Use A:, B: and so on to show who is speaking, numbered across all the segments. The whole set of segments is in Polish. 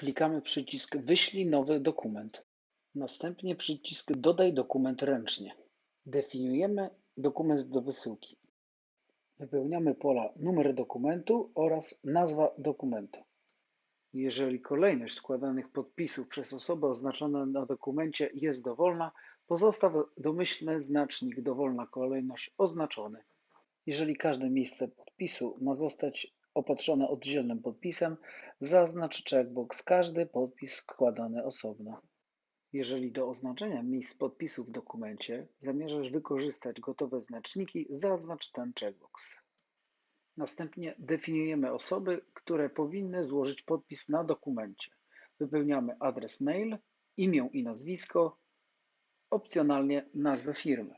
A: Klikamy przycisk Wyślij nowy dokument. Następnie przycisk Dodaj dokument ręcznie. Definiujemy dokument do wysyłki. Wypełniamy pola numer dokumentu oraz nazwa dokumentu. Jeżeli kolejność składanych podpisów przez osoby oznaczone na dokumencie jest dowolna, pozostaw domyślny znacznik dowolna kolejność oznaczony. Jeżeli każde miejsce podpisu ma zostać opatrzone oddzielnym podpisem, zaznacz checkbox każdy podpis składany osobno. Jeżeli do oznaczenia miejsc podpisu w dokumencie zamierzasz wykorzystać gotowe znaczniki, zaznacz ten checkbox. Następnie definiujemy osoby, które powinny złożyć podpis na dokumencie. Wypełniamy adres mail, imię i nazwisko, opcjonalnie nazwę firmy.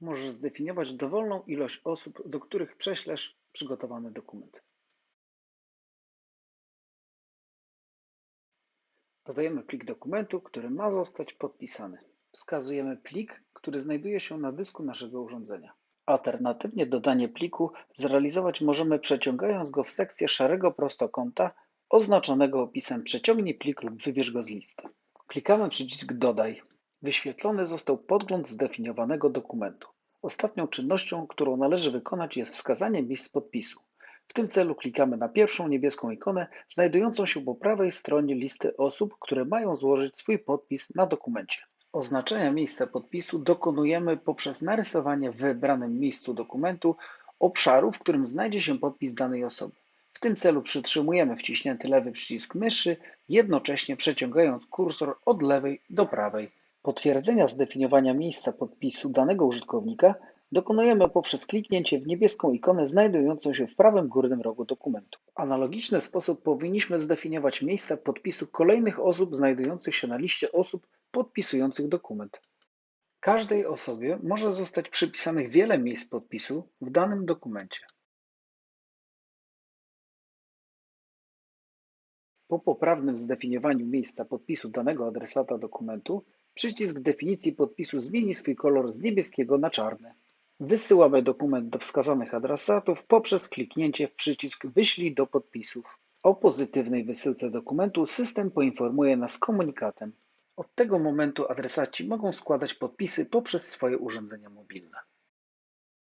A: Możesz zdefiniować dowolną ilość osób, do których prześlesz przygotowany dokument. Dodajemy plik dokumentu, który ma zostać podpisany. Wskazujemy plik, który znajduje się na dysku naszego urządzenia. Alternatywnie dodanie pliku zrealizować możemy przeciągając go w sekcję szarego prostokąta oznaczonego opisem Przeciągnij plik lub wybierz go z listy. Klikamy przycisk Dodaj. Wyświetlony został podgląd zdefiniowanego dokumentu. Ostatnią czynnością, którą należy wykonać jest wskazanie miejsc podpisu. W tym celu klikamy na pierwszą niebieską ikonę znajdującą się po prawej stronie listy osób, które mają złożyć swój podpis na dokumencie. Oznaczenia miejsca podpisu dokonujemy poprzez narysowanie w wybranym miejscu dokumentu obszaru, w którym znajdzie się podpis danej osoby. W tym celu przytrzymujemy wciśnięty lewy przycisk myszy, jednocześnie przeciągając kursor od lewej do prawej. Potwierdzenia zdefiniowania miejsca podpisu danego użytkownika dokonujemy poprzez kliknięcie w niebieską ikonę znajdującą się w prawym górnym rogu dokumentu. W analogiczny sposób powinniśmy zdefiniować miejsca podpisu kolejnych osób znajdujących się na liście osób podpisujących dokument. Każdej osobie może zostać przypisanych wiele miejsc podpisu w danym dokumencie. Po poprawnym zdefiniowaniu miejsca podpisu danego adresata dokumentu, przycisk definicji podpisu zmieni swój kolor z niebieskiego na czarny. Wysyłamy dokument do wskazanych adresatów poprzez kliknięcie w przycisk Wyślij do podpisów. O pozytywnej wysyłce dokumentu system poinformuje nas komunikatem. Od tego momentu adresaci mogą składać podpisy poprzez swoje urządzenia mobilne.